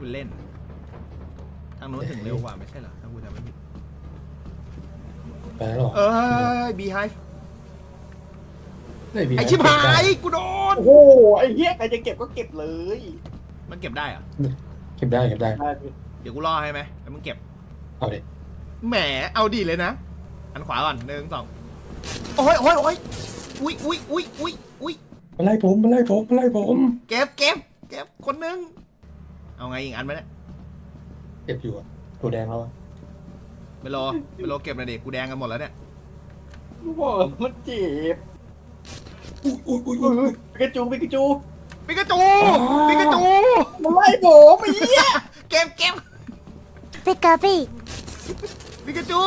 เป็นเล่น ทางโน้นถึงเร็วกว่าไม่ใช่เหรอถ้ากูจำไม่ผิดไปแล้วเหรอเอ้ยบีไฮไม่มีไอชิบหายกูโดน โอ้โหไอ้เหี้ยใครจะเก็บก็เก็บเลยมันเก็บได้เหรอ เก็บได้เก็บได้ได้พี่เดี๋ยวกูรอให้ไหมแล้วมึงเก็บ เอาดิแหม เอาดีเลยนะ อันขวาก่อนหนึ่งสองโอ้ยโอ้ยโอ้ยอุ้ยอุ้ยอุ้ยอุ้ยอุ้ยมาไล่ผมมาไล่ผมมาไล่ผม เก็บเก็บเก็บคนหนึง เอาไงอีกอันไหมเนี่ยเก็บอยู่อะตัวแดงแล้วอะไปรอไปรอเก็บหน่อยดิกูแดงกันหมดแล้วเนี่ยกูบอกมันเจ็บอุ้ยอุ้ยอุ้ยอุ้อุ้ยยปิกาจูปิกาจูปิกาจูปิกาจูมันไล่ผมไอ้เหี้ยเก็บเก็บ Pika Pig. ปิกาจู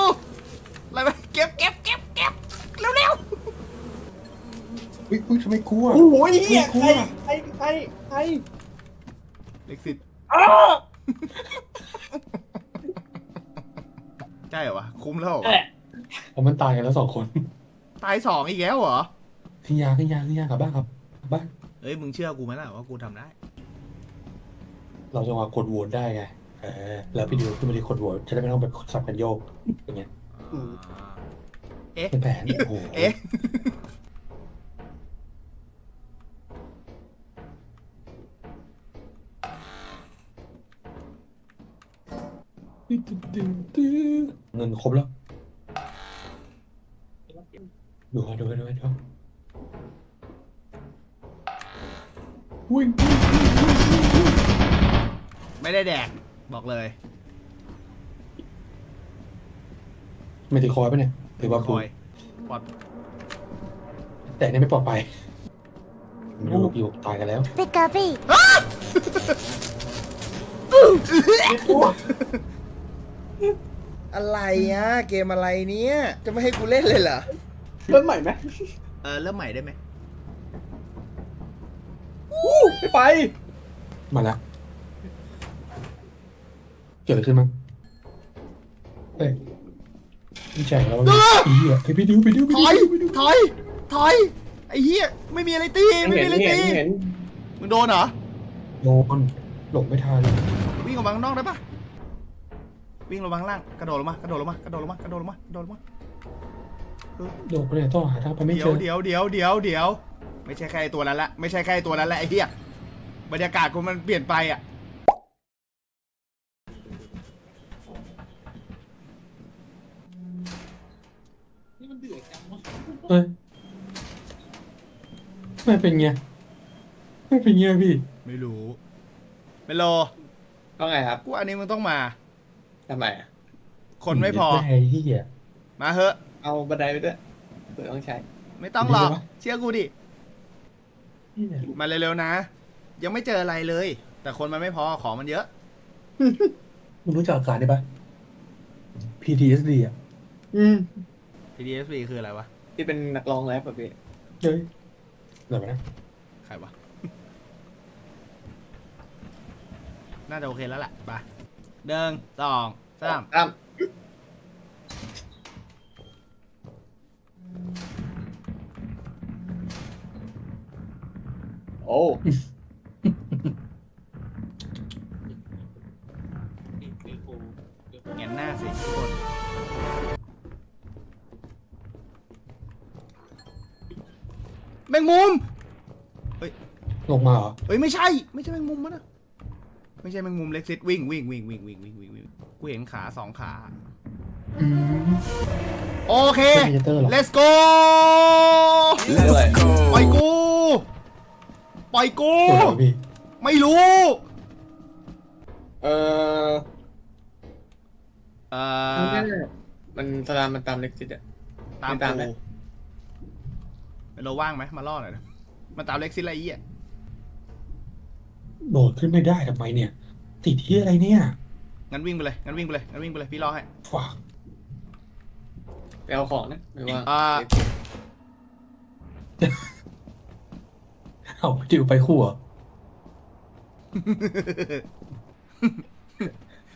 อะไรไปเก็บเก็บเก็บเก็บเร็วเร็วอุ้ยอุ้ยทำไมกลัวโอ้โหไอ้เหี้ยกลัใควรใครใครใครเล็กซิตอ้า ใช่เหรอวะคุ้มแล้วเหรอแอะผมมันตายกันแล้วสองคนตายสองอีกแล้วเหรอ ขึ้นยาขึ้นยาขึ้นยากลับบ้านครับกลับบ้านเอ้ยมึงเชื่อกูไหมล่ะว่ากูทำได้ เราจะมากดโหวตได้ไงเออแล้วพี่ดิวขึ้นมาดีกดโหวตจะได้ไม่ต้องไปสับกันโยกอย่างเงี้ยเอ๊ะเป็นแผนโอ้โหเอ๊ะ เงินครบแล้วดูกันดูกันดูกันดูวิ่งไม่ได้แดก บอกเลย ไม่ติดคอยปะเนี่ยถือว่าคพูอดยปลอดแต่เนี่ยไม่ปลอดภัยอยู่อยู่ตายกันแล้ว Pika Pig. อะไรอะ เกมอะไรเนี้ยจะไม่ให้กูเล่นเลยเหรอ เริ่มใหม่ไหมเออเริ่มใหม่ได้ไหมอู้ไม่ไป มาแล้วเกิดอะไรขึ้นมั้งเฮ้ยพี่แจกเราอีอะไอพี่ดิวพี่ดิวถอยถอยถอยไอ้เหี้ยไม่มีอะไรตีไม่มีอะไรตีเห็นมึงโดนเหรอโดนหลงไม่ทันวิ่งออกมาข้างนอกได้ปะ วิ่งลงมาข้างล่างกระโดดลงมากระโดดลงมากระโดดลงมากระโดดลงมากระโดดลงมาโดนไปเนี่ยต้องหาทางไปไม่เดี๋เจยวอเดี๋ยวเดี๋ยวเดี๋ยวเดี๋ยวไม่ใช่แค่ไอ้ตัวนั้นละไม่ใช่แค่ไอ้ตัวนั้นละไอ้เหี้ยบรรยากาศกูมันเปลี่ยนไปอะเฮ้ยไม่เป็นไงไม่เป็นไงพี่ ไม่รู้เมโลก็ไงครับกูอันนี้มึงต้องมา ทำไมอะคนไม่พอ ไอ้ที่เหี้ยมาเถอะเอาบันไดไปด้วยเผื่อต้องใช้ ไม่ต้องหรอกไม่ได้ปะเชื่อกูดิมาเร็วๆนะ ยังไม่เจออะไรเลย แต่คนมันไม่พอของมันเยอะ มึงรู้จักอาการได้ปะ PTSD อะอืม PTSD คืออะไรวะ ที่เป็นนักร้องแรปแบบพี่เฮ้ยเดี๋ยวนะใครวะ น่าจะโอเคแล้วแหละไปเดิงสอง ตามสามโอ้แงนหน้าสิทุคนแมงมุม ลงมาเหรอเฮ้ยไม่ใช่ ไม่ใช่แมงมุมมันนะไม่ใช่แมงมุมเล็กซิตวิ่งวิ่งวิ่งวิ่งวิ่งวิ่งวิ่ง กูเห็นขาสองขาอืมโอเคไม่ใช่เตอร์หรอ let's go ด้วยปล่อยกู ปล่อยกูตัวเหรอพี่ไม่รู้ เออเอ่อ มันสลามมันตามเล็กซิตอะ ตามไม่ตามไหมกูเป็นเราว่างไหมมาล่อหน่อยนะมาตามเล็กซิตอะไรอีอะโดดขึ้นไม่ได้ทำไมเนี่ย ติดที่อะไรเนี่ย งั้นวิ่งไปเลยงั้นวิ่งไปเลยงั้นวิ่งไปเลยพี่รอให้ฝากไปเอาของนะไม่ว่าอ่าเอาพี่ดิวไปคู่เหรอ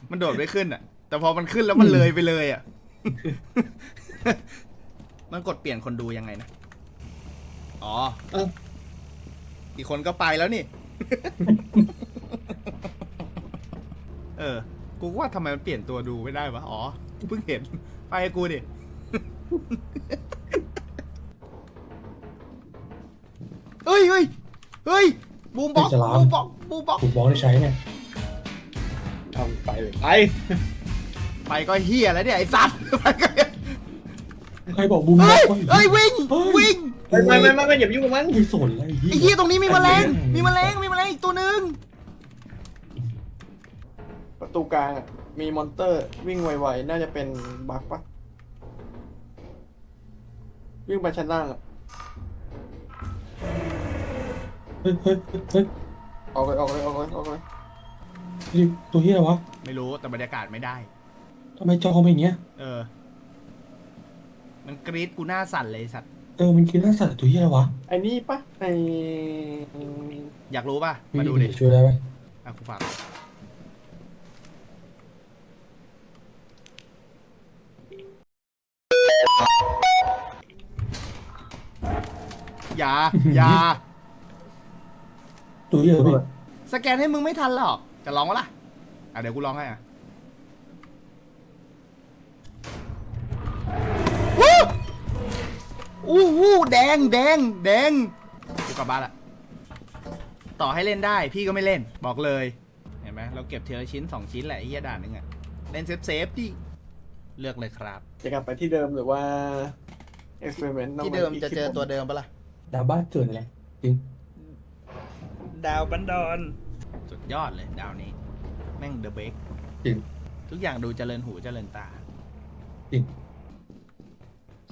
มันโดดไม่ขึ้นอะ แต่พอมันขึ้นแล้วมันเลยไปเลยอะ มันกดเปลี่ยนคนดูยังไงนะ อ๋อเอ้าอีกคนก็ไปแล้วนี่อกู ก็ว่าทำไมมันเปลี่ยนตัวดูไม่ได้วะ อ๋อ กูเพิ่งเห็น ไปให้กูดิ เฮ้ยเฮ้ยเฮ้ยบูมบ็อกจะล้างบูมบ็อกบูมบ็อกถูกบล็อกได้ใช้เนี่ยทำไปเลยไปไปก็เฮียแล้วเนี่ยไอ้สัตว์ไปก็ใครบอกบูมบล็เฮ้อยกวะเฮ้ยวิ่งวิ่งไม่ไม่ไม่ไม่ไม่อย่าไปยุ่งกับมัน ไม่สนเลยไอ้เฮียตรงนี้มีแมลงมีแมลงมี ประตูกลางอะมีมอนเตอร์วิ่งไวๆ น่าจะเป็นบั๊กปะวิ่งไปชั้นล่างอะเฮ้ยเฮ้ยเฮ้ยเฮ้ยออกเลยออกเลยออกเลยออกเลยนี่ตัวเฮียวะไม่รู้แต่บรรยากาศไม่ได้ ทำไมจอเป็นอย่างเงี้ย เออ มันกรี๊ดกูหน้าสั่นเลยไอ้สัตว์ เออมันกินน่าสัตว์ตัวเฮียวะไอ้นี่ปะไอ้อยากรู้ป่ะ มาดูดิช่วยได้ไหมอะกูฝาก อย่าอย่าตัวเฮียพี่สแกนให้มึงไม่ทันหรอก จะลองวะล่ะ อะเดี๋ยวกูลองให้อะวู้อู้หูแดงแดงแดงกูกลับบ้านละต่อให้เล่นได้พี่ก็ไม่เล่นบอกเลย เห็นไหมเราเก็บทีละชิ้นสองชิ้นแหละไอ้เหี้ยด่านหนึงอะเล่นเซฟเซฟๆดิเลือกเลยครับ จะกลับไปที่เดิมหรือว่า experiment ที่เดิมจะเจอตัวเดิมปะล่ะ ดาวบ้านเกิดอะไรจริงดาวบันดอนสุดยอดเลยดาวนี้ แม่งเดอะเบกจริง ทุกอย่างดูเจริญหูเจริญตาจริง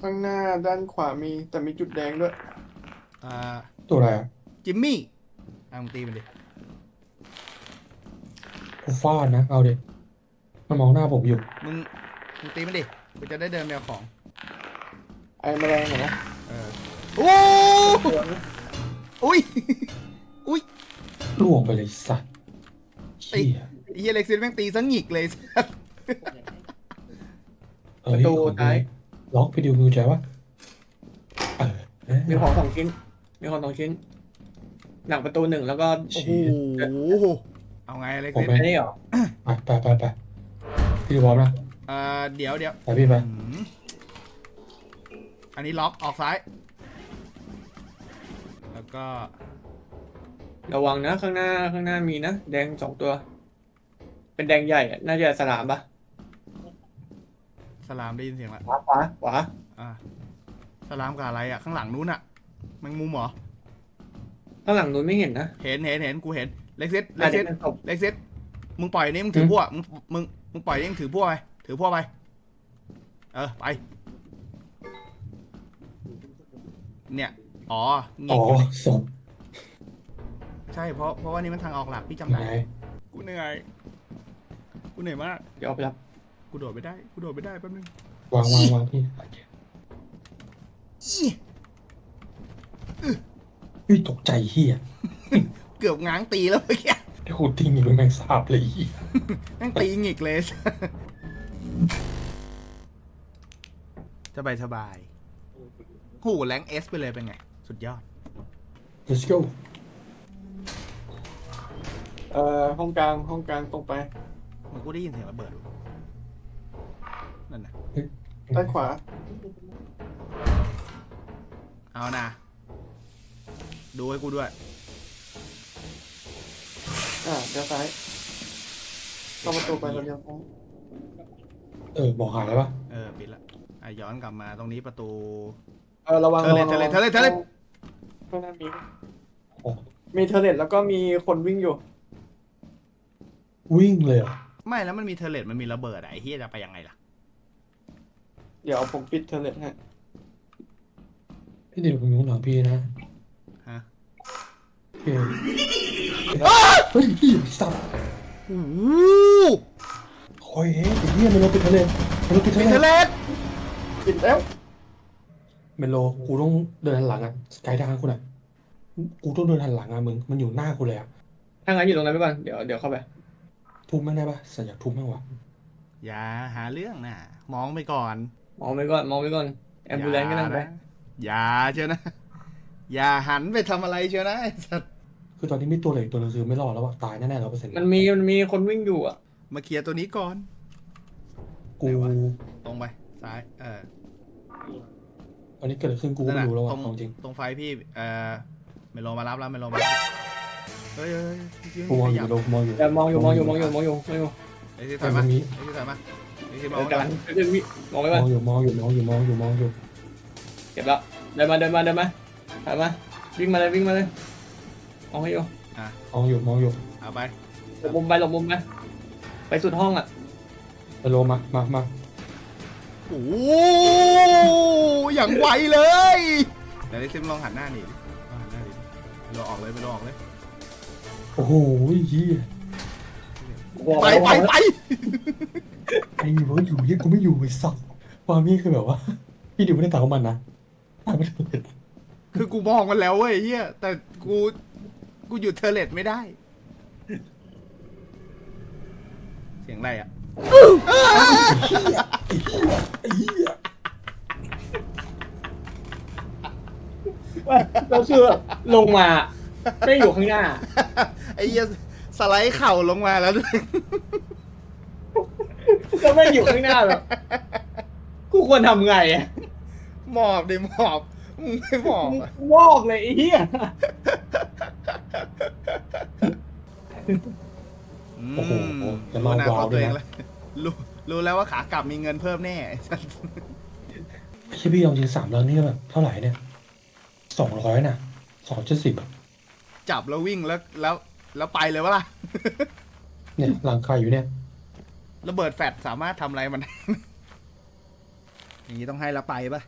ข้างหน้าด้านขวามีแต่มีจุดแดงด้วย อ่า ตัวอะไรอะจิมมี่อะมึงตีมันดิ กูฟาดนะ เอาดิมันมองหน้าผมอยู่มึงมึงตีมันดิ กูจะได้เดินแนวของ ไอ้แมลงอะนะเออ โอ้อุ้ยอุ้ยล่วงไปเลยสัตว์เชี่ยไอ้เฮียเล็กซิสแม่งตีซะหงิกเลยเฮ้ยประตูท้าย ล็อกไปดูมือใจวะเออเอ๊ะมีของสองชิ้น มีของสองชิ้นหนังประตูหนึ่งแล้วก็โอ้เชี่โหยเอาไงเล็กผมซิสไหมอันนี้เหรอไปไปไปไปพี่พร้อมนะเอ่อเดี๋ยวเดี๋ยวไปพี่ไปอืมอันนี้ล็อกออกซ้าย แล้วก็ระวังนะข้างหน้าข้างหน้ามีนะ แดงสองตัว เป็นแดงใหญ่อะน่าจะสลามปะสลามได้ยินเสียงละขวาขวาขวาอ่าสลามกับอะไรอะ ข้างหลังนู้นอะแมงมุมเหรอ ข้างหลังนู้นไม่เห็นนะเห็นเห็นเห็นกูเห็น เล็กซิสเล็อากจซิจะสเป็นศพ เล็กซิสมึงปล่อยนี่มึงถือพวกมึงมึงมึงปล่อยนี่มึงถือพวกไปถือพวกไป เออไป เนี่ย อ๋อหงิอ๋อกอยู่นี่ศพใช่เพราะเพราะว่านี่มันทางออกหลักพี่จำไหนได้กูเหนื่อย กูเหนื่อยมาก เดี๋ยวเอาไปรับกูโดดไม่ได้ กูโดดไม่ได้แป๊บนึงวางวางวางพี่อีเฮ้ยตกใจเฮียเกือบง้างตีแล้วเมื่อกี้ที่คุณทิ้งอยู่เป็นแมงสาบเลยเฮียแม่งตีหงิกเลย สบายสบายหูแรงเอสไปเลยเป็นไง สุดยอด let's go เอ่อห้องกลางห้องกลางตรงไปมันกูได้ยินเสียงระเบิดนั่นนะด้านขวาเอานะ ดูให้กูด้วยอ่าเดี๋ยวซ้ายเข้าประตูไปแล้วเดียวเออบอกหายแล้วปะเออปิดละอะย้อนกลับมาตรงนี้ประตู เออระวังเทอร์เรตระวังเทอร์เรตเทอร์เร ตข้างหน้ามีโอ้มีเทอร์เลตแล้วก็มีคนวิ่งอยู่ วิ่งเลยเหรอไม่แล้วมันมีเทอร์เลตมันมีระเบิดอะไอ้เฮียจะไปยังไงล่ะ เดี๋ยวผมปิดเทอร์เลตให้พี่เดี๋ยวผมอยู่ข้างหลังพี่นะฮะโอเคเฮ้ยพี่สัตว์โอ้โหคอยเฮ้ยไอ้เหี้ยมันลงไปทะเลมันลงไปทะมีเลเทอร์เลตปิดแล้ว เมโลกูต้องเดินหันหลังอะสกายทางกูน่ะกูต้องเดินหันหลังอะมึงมันอยู่หน้ากูเลยอะถ้างั้นอยู่ตรงนั้นไปก่อนเดี๋ยวเดี๋ยวเข้าไปทุบแม่งได้ปะสัญญาทุบแม่งวะอย่าหาเรื่องนะมองไปก่อนมองไปก่อนมองไปก่อนแอมบูเลนก็นั่งไปอย่าเชียวนะ อย่าหันไปทำอะไรเชียวนะไอ้สัตว์คือตอนนี้มีตัวเหลืออีกตัวหนึงคือไม่รอดแล้วว่ะตายแน่ๆร้อยเปอร์เซ็นต์มันมีมันมีคนวิ่งอยู่อะมาเคลียร์ตัวนี้ก่อน กูไหนวะตรงไปซ้ายเอออั นนี้เกิดอะไรขึ้นกูก็นั่นไม่น่ะรู้แล้วตรว่ะงเอาจริงตรงไฟพี่เออไม่ลงมารับแล้วไม่ลงมารับเฮ้ยเฮ้ยเฮ้ยกูมองอยู่ขยับโลกมองอยู่เดี๋ยวมองอยู่มองอยู่มองอยู่มองอยู่มองอยู่ไอ้ที่แต่ถอยมัมานมีไอ้ที่ถอยมาไอ้ที่มอเดี๋งยวกักันนเดี๋ยวพี่มองไปมก่อนองอยู่มองอยู่มองอยู่มองอยู่มองอยู่เก็บแล้วเดินมาเดินมาเดินมาถอยมาวิ่งมาเลยวิ่งมาเลยมองให้อยู่มองอยู่มองอยู่เอาไปหลบมุมไปหลบมุมไปไปสุดห้องอะไปโลมามามา โอ้อย่างไวเลยเดี๋ยวไอ้ซิมลองหันหน้าหนีดิลองหันหน้าหนีดิไปลองออกเลยไปลองออกเลย โอ้โหเฮียไปไปไปไอ้บอกว่าอยู่เฮียกูไม่อยู่ไอ้สัตว์ความนี่คือแบบว่า พี่ดิวไม่ได้ตามของมันนะตามไม่ถึงคือกูมองมันแล้วเว้ยเฮียแต่กูกูหยุดเทอร์เลตไม่ได้ เสียงอะไรอะไอ้ เหี้ยเราคือลงมาไม่อยู่ข้างหน้า ไอ้เหี้ยสไลด์เข่าลงมาแล้วด้วยก็ไม่อยู่ข้างหน้าแบบกูควรทำไงอะหมอบดิหมอบมึงไม่หมอบอะ วอกเลยไอ้เหี้ย โอ้โหมจะรู้มาอนาวาควตด้ตัววยเองนะแล้วรู้รู้แล้วว่าขากลับมีเงินเพิ่มแน่ไอ้สัสไอ้เหี้ยพี่เอาจริงสามแล้วนี่แบบเท่าไหร่เนี่ยสองร้อยน่ะสองเจ็ดสิบอะจับแล้ววิ่งแล้วแล้วแล้วไปเลยวะล่ะ เนี่ยหลังใครอยู่เนี่ยระเบิดแฟดสามารถทำอะไรมัน อย่างนี้ต้องให้ละไปปะ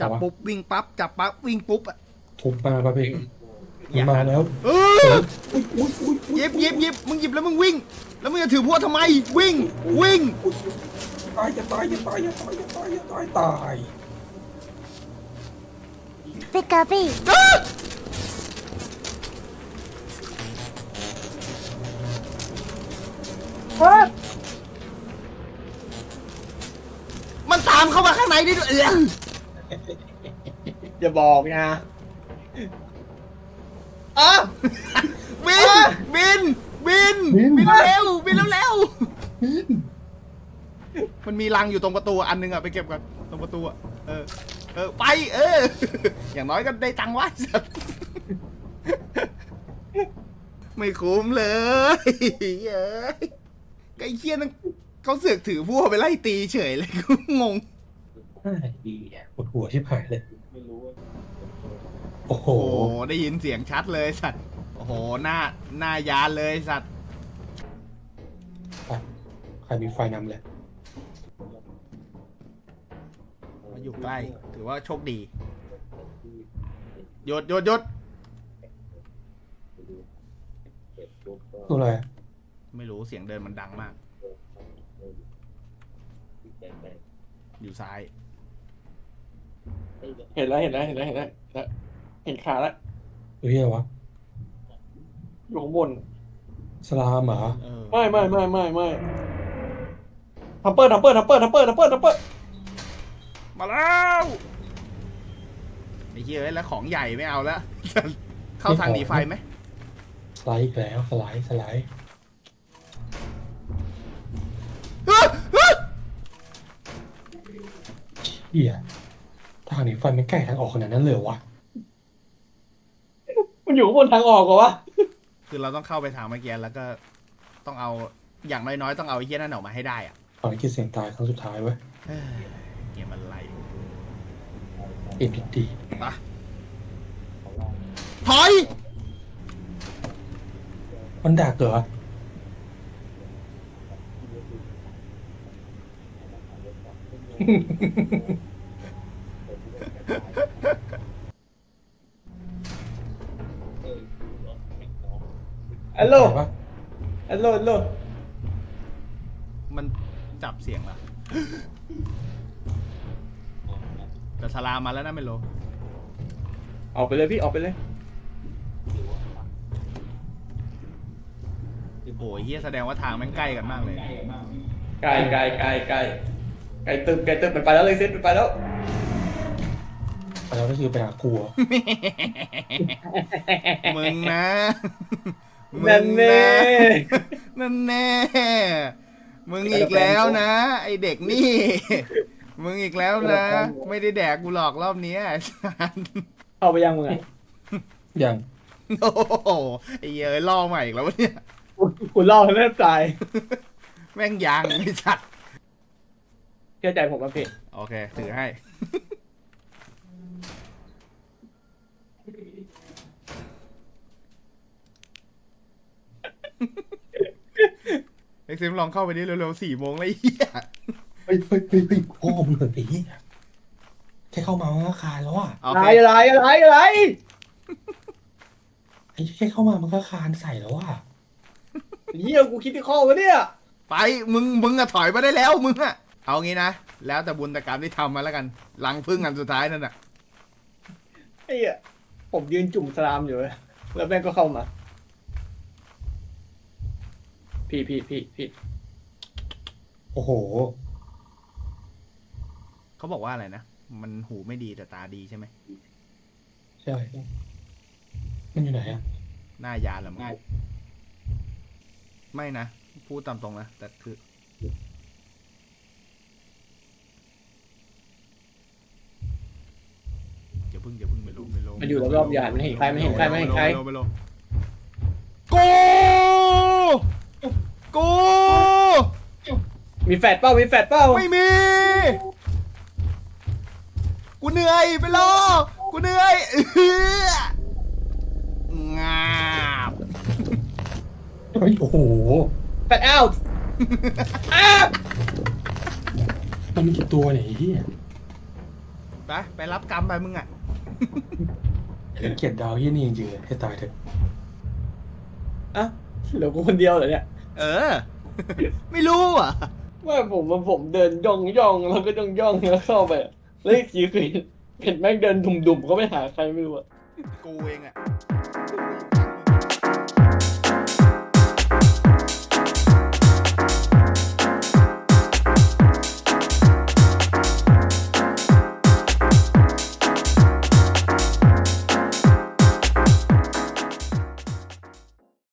จับปุ๊บวิ่งปั๊บจับปั๊บวิ่งปุ๊บอะทุบมาป่ะพี่ อย่ามาแล้วเออหยิบหยิบหยิบมึงหยิบแล้วมึงวิ่ง แล้วมึงจะถือพวกทำไม วิ่ง วิ่ง ตายจะตายจะตายจะตายจะตายจะตายตาย Pika Pig. มันตามเข้ามาข้างในได้ด้วยเอออย่าบอกนะ อะบินบินบิน บินเร็วบินเร็วๆมันมีรังอยู่ตรงประตูอันนึงอะไปเก็บกันตรงประตูอะเออเออไปเออ อย่างน้อยก็ได้ตังค์ไว้สัตว์ไม่คุ้มเลยเย้ยไอ้เคียนั่นเขาเสือกถือพวกไปไล่ตีเฉยเลยกูงงใช่ดีอะปวดหัวชิบหายเลย โอ้โห โอ้โหได้ยินเสียงชัดเลยสัตว์โอ้โหหน้าหน้ายานเลยสัตว์ใครมีไฟนำเลยมาอยู่ใกล้ ถือว่าโชคดีหยดหยดหยดตัวอะไรอะไม่รู้เสียงเดินมันดังมาก อยู่ซ้าย เห็นแล้วเห็นแล้วเห็นแล้วเห็นแล้วเห็นแล้ว เห็นขาแล้วเฮ้ยอะไรวะอยู่ข้างบน สลามเหรอเออไม่ไม่ไม่ไม่ไม่ทัมเปอร์ทัมเปอร์ทัมเปอร์ทัมเปอร์ทัมเปอร์ทัมเปอร์มาแล้วไอ้เหี้ยเอ้ยแล้วของใหญ่ไม่เอาแล้วเข้าทางหนีไฟไหมสไลด์อีกแล้วสไลด์สไลด์เฮ้ยเฮ้ยเฮียทางหนีไฟมันใกล้ทางออกขนาดนั้นเลยเหรอวะมัน อยู่ข้างบนทางออกเหรอวะคือเราต้องเข้าไปทางเมื่อกี้แล้วก็ต้องเอาอย่างน้อยๆ ต้องเอาไอ้เหี้ยนั่นออกมาให้ได้อะภารกิจเสียงตายครั้งสุดท้ายเว้ยเฮ้ยเกมอะไรเอ็มดีปะถอยมันดักเหรอ ฮัลโหลไหนวะฮัลโหลฮัลโหลมันจับเสียงเหรอแต่สลามมาแล้วนะเมโลออกไปเลยพี่ออกไปเลย โอ้ยเฮียแสดงว่าทางแม่งใกล้กันมากเลย ไกลไกลไกลไกลไกลตึมไกลตึมมันไปแล้วเลยเซ็ตมันไปแล้ว ไปแล้วก็คือไปหาครูเหรอมึงนะมึ นั่นงแน่นะนั่นแน่มึงอีกแล้วนะ ไอเด็กนี่ มึงอีกแล้วนะ ไม่ได้แดกกูหลอกรอบเนี้ยไอ้สัสเอาไปยังมึงอะอย่างโอ้โหไอ้เหี้ยเอ้ยล่อใหม่อีกแล้ววะเนี่ย กูล่อให้แม่ตายแม่งยางไอ้สัตว์เชื่อใจผมมาเพจโอเค ถือให้ เอ็กซ์เซมลองเข้าไปดิเร็วๆสี่โมงแล้วไอ้เหี้ยเฮ้ยเฮ้ยเฮ้ยเฮ้ยพ่อมึงเหมือนไอ้เหี้ยแค่เข้ามามันก็คานแล้วอะโออะเคไรอะไรอะไรอะไรไอ้แค่เข้ามามันก็คานใส่แล้วอะเฮียกูคิดที่ข้อวะเนี่ยไปมึงมึงอะถอยมาได้แล้วมึงอะเอางี้นะแล้วแต่บุญแต่กรรมที่ทำมาแล้วกันลังพึ่งอันสุดท้ายนั่นน่ะไอ้เหี้ยผมยืนจุ่มสลามอยู่เลยแล้วแม่งก็เข้ามา พี่พี่พี่พี่โอ้โห เขาบอกว่าอะไรนะ มันหูไม่ดีแต่ตาดีใช่ไหมใช่ มันอยู่ไหนอะหน้ายานเหรอมึงไม่นะ พูดตามตรงนะ แต่คือ อย่าพึ่งอย่าพึ่งไม่ลงไม่ลงมันอยู่รอบๆยานไม่เห็นใครไม่เห็นใครไม่เห็นใครลงไม่ลงกู กู มีแฟดเป้ามีแฟดเป้าไม่มี กูเหนื่อยไปรอกูเหนื่อยเอื้องาบเฮ้ยโอ้โหแฟดเอาอ้ามันมีกี่ตัวเนี่ยไอ้เหี้ยไปไปรับกรรมไปมึงอะ เกลียดดาวเหี้ยนี่จริงๆเลยให้ตายเถอะ อะเหลือกูคนเดียวเหรอเนี่ย เออ ไม่รู้อะ ว่าผมว่าผมเดินย่องย่องแล้วก็ย่องย่องแล้วเข้าไปอะแล้วอีกทีคือเห็นเห็นแม่งเดินดุ่มๆก็ไม่หาใครไม่รู้อะ กูเองอะ